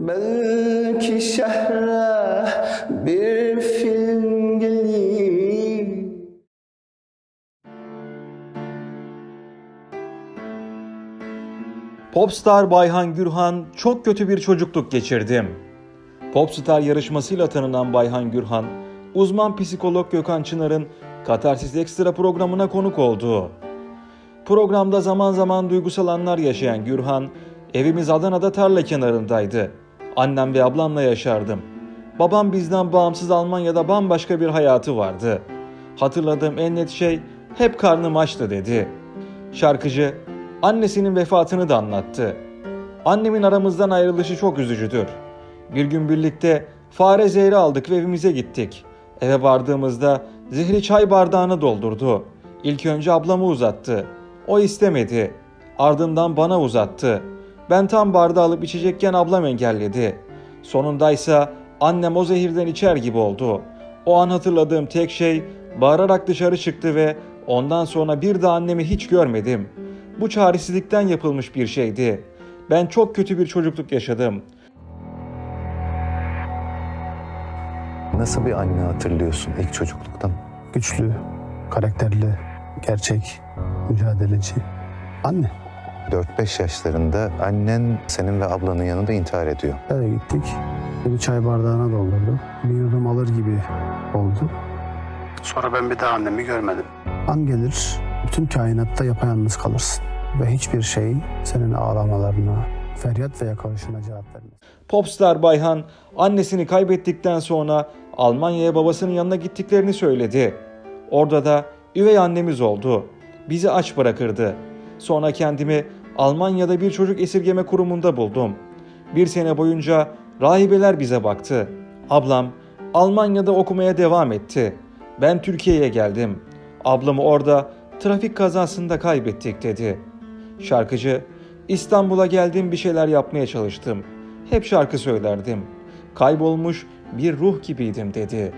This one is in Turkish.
Belki şehre bir film gelir Popstar Bayhan Gürhan çok kötü bir çocukluk geçirdim. Popstar yarışmasıyla tanınan Bayhan Gürhan, uzman psikolog Gökhan Çınar'ın Katarsis Ekstra programına konuk oldu. Programda zaman zaman duygusal anlar yaşayan Gürhan, evimiz Adana'da tarla kenarındaydı. Annem ve ablamla yaşardım. Babam bizden bağımsız Almanya'da bambaşka bir hayatı vardı. Hatırladığım en net şey hep karnım açtı dedi. Şarkıcı annesinin vefatını da anlattı. Annemin aramızdan ayrılışı çok üzücüdür. Bir gün birlikte fare zehri aldık ve evimize gittik. Eve vardığımızda zehri çay bardağını doldurdu. İlk önce ablamı uzattı. O istemedi. Ardından bana uzattı. Ben tam bardağı alıp içecekken ablam engelledi. Sonundaysa annem o zehirden içer gibi oldu. O an hatırladığım tek şey bağırarak dışarı çıktı ve ondan sonra bir daha annemi hiç görmedim. Bu çaresizlikten yapılmış bir şeydi. Ben çok kötü bir çocukluk yaşadım. Nasıl bir anne hatırlıyorsun ilk çocukluktan? güçlü, karakterli, gerçek, mücadeleci. Anne. 4-5 yaşlarında annen senin ve ablanın yanında intihar ediyor. Eve gittik. Bir çay bardağına doldurdu. Bir yudum alır gibi oldu. Sonra ben bir daha annemi görmedim. An gelir, bütün kainatta yapayalnız kalırsın. Ve hiçbir şey senin ağlamalarına, feryat ve yakarışına cevap vermez. Popstar Bayhan annesini kaybettikten sonra Almanya'ya babasının yanına gittiklerini söyledi. Orada da üvey annemiz oldu. Bizi aç bırakırdı. Sonra kendimi Almanya'da bir çocuk esirgeme kurumunda buldum. Bir sene boyunca rahibeler bize baktı. Ablam Almanya'da okumaya devam etti. Ben Türkiye'ye geldim. Ablamı orada trafik kazasında kaybettik dedi. Şarkıcı, İstanbul'a geldim bir şeyler yapmaya çalıştım. Hep şarkı söylerdim. Kaybolmuş bir ruh gibiydim dedi.